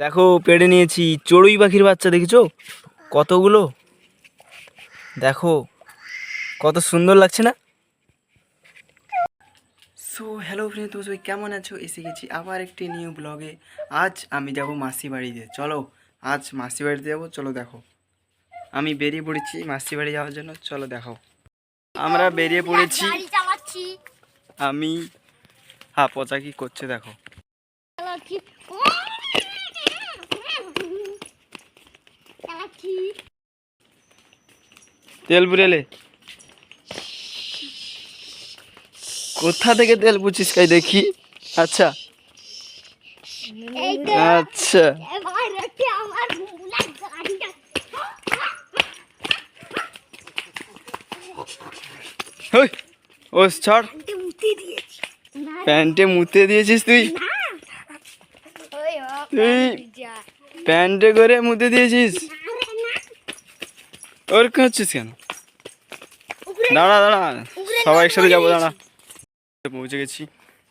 দেখো পেড়ে নিয়েছি। চড়ুই পাখির বাচ্চা দেখেছ? কতগুলো? দেখো কত সুন্দর লাগছে না? সো হ্যালো ফ্রেন্ড তুমি সবাই কেমন আছো? এসে গেছি আবার একটি নিউ ব্লগে আজ আমি যাব মাসি বাড়িতে। চলো আজ মাসি বাড়িতে যাব চলো দেখো। আমি বেরিয়ে পড়েছি মাসি বাড়ি যাওয়ার জন্য চলো দেখো আমরা বেরিয়ে পড়েছি। আমি হ্যাঁ পচা কি করছে দেখো। তেল পুরেলে কোথা থেকে তেল পুছিস কাই দেখি? আচ্ছা। আচ্ছা। ও ছাড়। প্যান্টে মুতে দিয়েছিস তুই? প্যান্টে করে মুতে দিয়েছিস? ওর হচ্ছিস কেন দাঁড়া দাঁড়া সবাই একসাথে যাব দাঁড়া পৌঁছে গেছি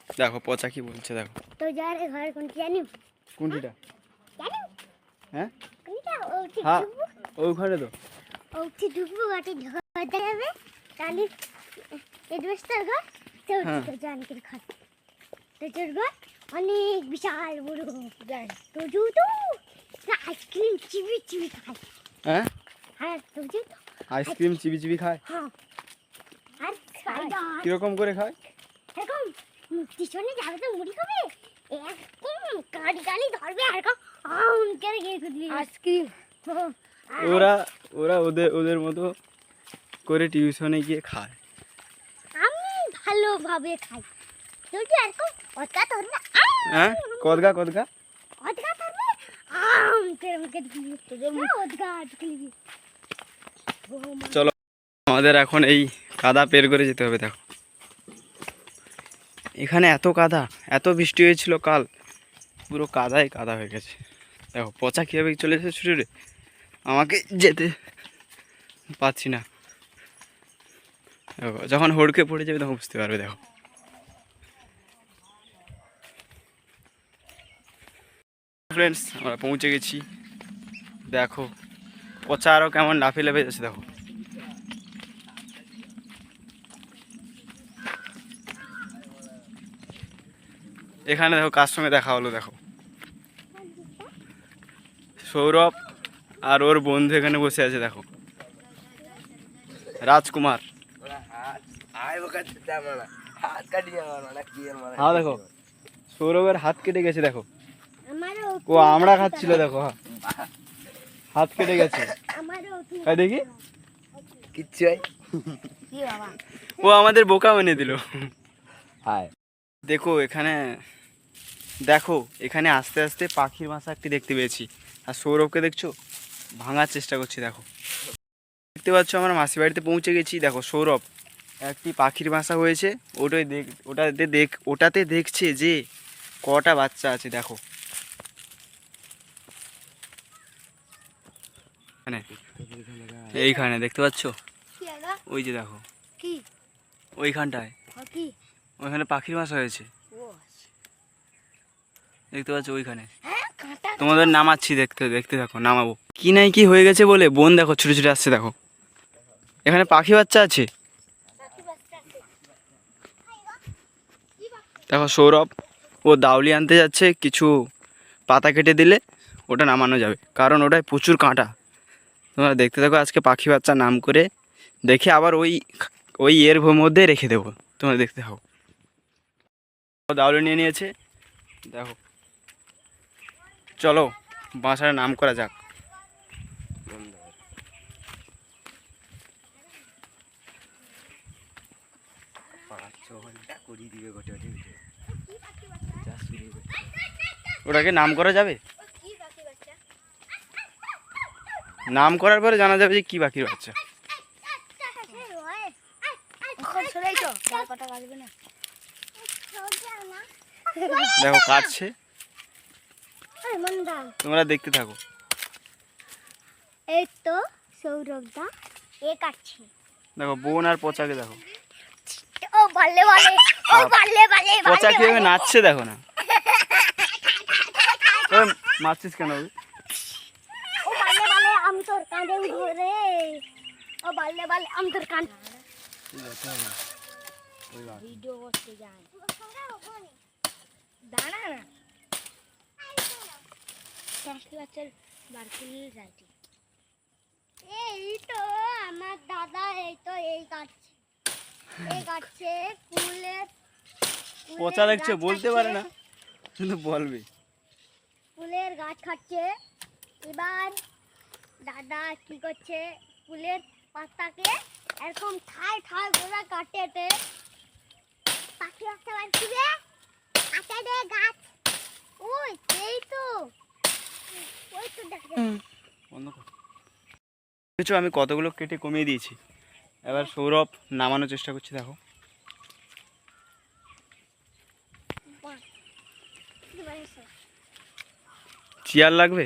দেখো পচা কি বলছে দেখো তো যা রে ঘর কোনটি জানি কোনটিটা হ্যাঁ হ্যাঁ ওইখানে তো ও ঠিক ঢুকবো গাড়ি ঢোকাতে যাবে তাহলে এডভেস্টার ঘর তো। তো জানকির ঘর তো তোর ঘর অনেক বিশাল বড় গাড়ি তো জু তো আইসক্রিম চিবি চিবি খায় হ্যাঁ তো তো আইসক্রিম চিবি চিবি খায়। হ্যাঁ। আর স্পাইডার কীরকম করে খায়? এরকম পিছনে যাবে তো মুড়ি খাবে? একদম গাড়ি গাড়ি ধরবে আর এরকম আম করে গিয়ে খুঁজবি আইসক্রিম। ওরা ওরা ওদের ওদের মতো করে টিউশনে গিয়ে খায়। আমি ভালোভাবে খাই। তুই এরকম অতকা ধরবে হ্যাঁ? কদগা কদগা অতকা ধরবে আম করে মুখে দিবি তোদের মুখে অতকা আটকে চলো, আমাদের এখন এই কাদা পের করে যেতে হবে, দেখো। এখানে এত কাদা, এত বৃষ্টি হয়েছিল কাল। পুরো কাদাই কাদা হয়ে গেছে। দেখো, পচা কীভাবে চলে এসেছে ছুটে। আমাকে যেতে পাচ্ছি না। দেখো, যখন হড়কে পড়ে যাবে, তখন বুঝতে পারবে, দেখো। ফ্রেন্ডস আমরা পৌঁছে গেছি। দেখো পচা আরও কেমন লাফে লাফে যাচ্ছে দেখো। এখানে দেখো কার সঙ্গে দেখা হলো দেখো। সৌরভ আর ওর বন্ধু এখানে বসে আছে দেখো। রাজকুমার। হ্যাঁ দেখো সৌরভের হাত কেটে গেছে দেখো। ও আমরা খাচ্ছিল দেখো হ্যাঁ। হাত কেটে গেছে। তাই দেখি। কিচ্ছু হয় ও আমাদের বোকা বানিয়ে দিল। হায় দেখো এখানে দেখো এখানে আস্তে আস্তে পাখির বাসা একটি দেখতে পেয়েছি। আর সৌরভকে দেখছ? ভাঙার চেষ্টা করছি দেখো। দেখতে পাচ্ছ আমরা মাসি বাড়িতে পৌঁছে গেছি। দেখো সৌরভ একটি পাখির বাসা হয়েছে। ওটাই দেখ ওটাতে দেখ ওটাতে দেখছে যে কটা বাচ্চা আছে দেখো। এখানে। এইখানে দেখতে পাচ্ছ? ওই যে দেখো। ওইখানটায়। ওইখানে পাখির বাসা হয়েছে। দেখতে পাচ্ছ ওইখানে? হ্যাঁ তোমাদের নামাচ্ছি দেখতে দেখতে দেখো নামাবো। কি নাই কি হয়ে গেছে বলে? বোন দেখো ছুটে ছুটে আসছে দেখো। এখানে পাখি বাচ্চা আছে? পাখি বাচ্চা আছে। দেখো সৌরভ ও দাউলি আনতে যাচ্ছে কিছু পাতা কেটে দিলে ওটা নামানো যাবে। কারণ ওটায় প্রচুর কাঁটা। তোমরা দেখতে থাকো, আজকে পাখি বাচ্চা নাম করে দেখে আবার ওই ওই এর মধ্যে রেখে দেবো। তোমরা দেখতে থাকো। দাউলি নিয়ে নিয়েছে। দেখো। চলো, বাসার নাম করা যাক। ওটাকে নাম করা যাবে কি পাখি বাচ্চা নাম করার পরে জানা যাবে যে কি বাকি না দেখো কাটছে। তোমরা দেখতে থাকো। এই তো সৌরভদা এ কাটছে। দেখো বোন আর পচাকে দেখো। ও ভালে ভালে ও ভালে ভালে পচা কীভাবে নাচছে দেখো না। ওই মারছিস কেন? বালে বালে আম তোর কাঁধে উঠবো রে ও বালে বালে আম তোর কান ভিডিও করতে যাই দাঁড়া না চাষি গাছের বারকুলের যাইটি এই তো আমার দাদা এই তো এই কাটছে এই কাটছে কুলের কুলের পচা লাগছে গাছ বলতে কাটছে। পারে না কিন্তু বলবে ফুলের গাছ খাচ্ছে এবার দাদা কি করছে? ফুলের পাতাকে এরকম ঠাই ঠাই করে কাটেতে। পাখি একটা বাড়ছিবে কাটে দে গাছ? ওই সেই তো। ওই তো দেখে। কিছু আমি কতগুলো কেটে কমিয়ে দিয়েছি। এবার সৌরভ নামানোর চেষ্টা করছি দেখো। চেয়ার লাগবে?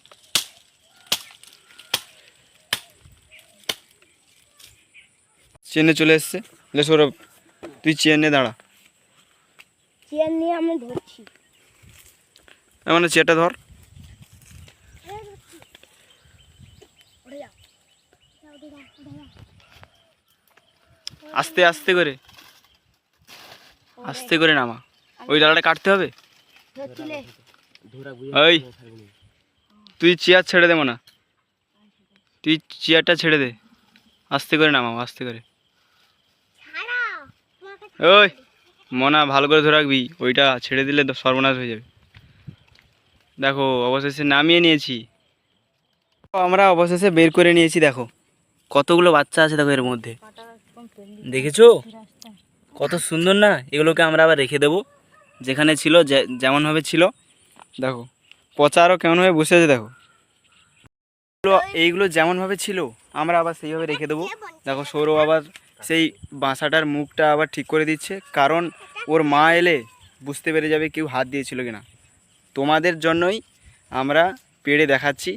চেনে চলে এসছে। লে সৌরভ তুই চেয়ার নিয়ে দাঁড়া। চিয়ার নিয়ে আমি ধরছি। এমন চেয়ারটা ধর। আস্তে আস্তে করে। আস্তে করে নামা। ওই ডালাটা কাটতে হবে। ওই তুই চেয়ার ছেড়ে দে না তুই চেয়ারটা ছেড়ে দে। আস্তে করে নামাও আস্তে করে। ওই, মনা, ভালো করে ধরে রাখবি। ওইটা ছেড়ে দিলে সর্বনাশ হয়ে যাবে। দেখো, অবশেষে নামিয়ে নিয়েছি। আমরা অবশেষে বের করে নিয়েছি, দেখো। কতগুলো বাচ্চা আছে দেখো এর মধ্যে। দেখেছ? কত সুন্দর না? এগুলোকে আমরা আবার রেখে দেবো। যেখানে ছিল যেমনভাবে ছিল। দেখো, পচা আরও কেমনভাবে বসে আছে দেখো। এইগুলো যেমনভাবে ছিল, আমরা আবার সেইভাবে রেখে দেবো। দেখো, সৌরভ আবার সেই বাসাটার মুখটা আবার ঠিক করে দিচ্ছে। কারণ ওর মা এলে বুঝতে পেরে যাবে কেউ হাত দিয়েছিল কিনা। তোমাদের জন্যই আমরা পেড়ে দেখাচ্ছি।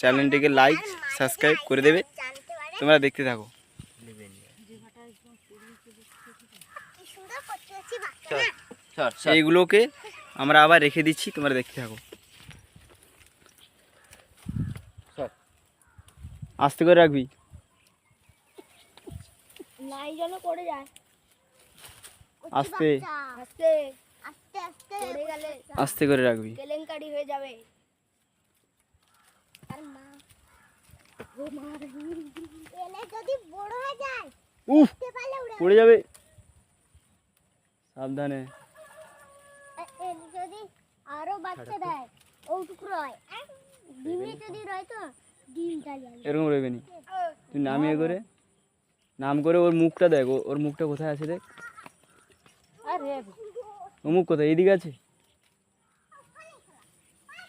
চ্যানেলটিকে লাইক সাবস্ক্রাইব করে দেবে। তোমরা দেখতে থাকো। এইগুলোকে আমরা আবার রেখে দিচ্ছি তোমরা দেখতে থাকো। আস্তে করে রাখবি। নাই যেন করে যায়। আস্তে। আস্তে। আস্তে আস্তে। পড়ে গেলে আস্তে করে রাখবি। কেলেঙ্কারি হয়ে যাবে। আর মা। ও মা এলে যদি বড় হয়ে যায় উফ পড়ে যাবে। সাবধানে। যদি আরও বাচ্চা দেয় ওটুকু রয়। ডিমে যদি রয় তো ডিমটা যাবে এরকম রইবে নি। তুই নামিয়ে করে নাম করে ওর মুখটা দেখ ও- ওর মুখটা কোথায় আছে দেখ। আরে ও মুখ কোথায়? এইদিকে আছে?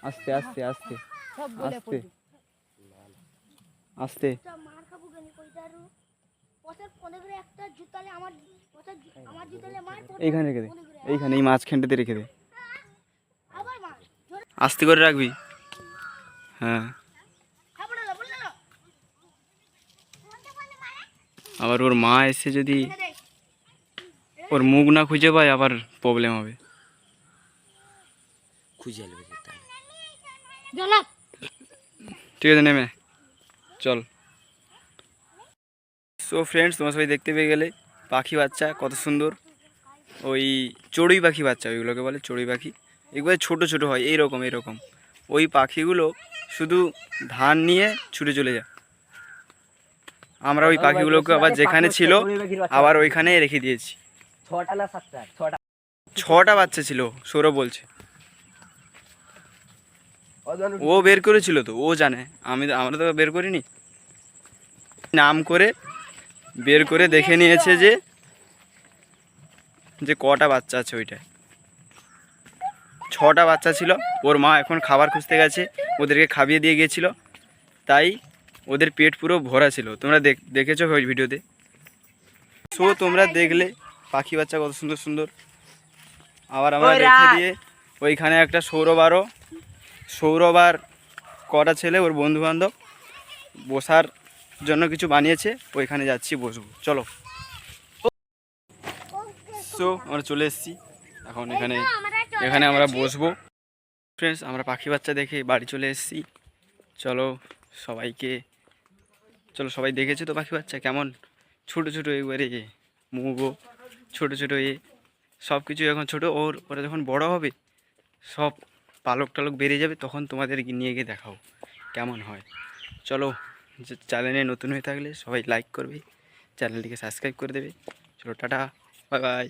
আস্তে আস্তে আস্তে আস্তে। আস্তে। মার খাব কেন কইতারু পথের কোনে করে একটা জুতালে আমার পথের জু- আমার জুতালে মার তোর এইখানে রেখে দে এইখানে এই মাঝখানটাতে রেখে দে। আবার মার। জোরে আস্তে করে রাখবি। হ্যাঁ খাবড়া না বললে না আবার ওর মা এসে যদি ওর মুখ না খুঁজে পায় আবার প্রবলেম হবে। খুঁজে ঠিক আছে নেমে। চল। সো ফ্রেন্ডস তোমার সবাই দেখতে পেয়ে গেলে পাখি বাচ্চা কত সুন্দর। ওই চড়ুই পাখি বাচ্চা ওইগুলোকে বলে চড়ুই পাখি। এগুলো ছোট ছোট হয় এইরকম এইরকম। ওই পাখিগুলো শুধু ধান নিয়ে ছুটে চলে যায়। আমরা ওই পাখিগুলোকে আবার যেখানে ছিল আবার ওইখানে রেখে দিয়েছি। ছটা না সাতটা? ছটা। ছটা বাচ্চা ছিল সৌরভ বলছে। ও বের করেছিল তো ও জানে। আমি আমরা তো বের করিনি। নাম করে বের করে দেখে নিয়েছে যে যে কটা বাচ্চা আছে ওইটায়। ছটা বাচ্চা ছিল ওর মা এখন খাবার খুঁজতে গেছে ওদেরকে খাইয়ে দিয়ে গিয়েছিল। তাই ওদের পেট পুরো ভরা ছিল। তোমরা দেখ দেখেছ ওই ভিডিওতে? সো তোমরা দেখলে পাখি বাচ্চা কত সুন্দর সুন্দর। আবার আমরা রেখে দিয়ে ওইখানে একটা সৌরবারও সৌরবার কটা ছেলে ওর বন্ধু বান্ধব বসার জন্য কিছু বানিয়েছে। ওইখানে যাচ্ছি বসবো। চলো। সো আমরা চলে এসেছি। এখন এখানে এখানে আমরা বসবো। ফ্রেন্ডস আমরা পাখি বাচ্চা দেখে বাড়ি চলে এসেছি। চলো সবাইকে চলো সবাই দেখেছ তো পাখি বাচ্চা? কেমন? ছোটো ছোটো একবারে মুগো, ছোটো ছোটো এ। সব কিছু এখন ছোটো। ওর, ওরা যখন বড় হবে, সব পালক টালক বেরিয়ে যাবে, তখন তোমাদের নিয়ে গিয়ে দেখাও কেমন হয়। চলো চ্যানেলে নতুন হয়ে থাকলে সবাই লাইক করবে চ্যানেলটিকে সাবস্ক্রাইব করে দেবে। চলো, টাটা বাই বাই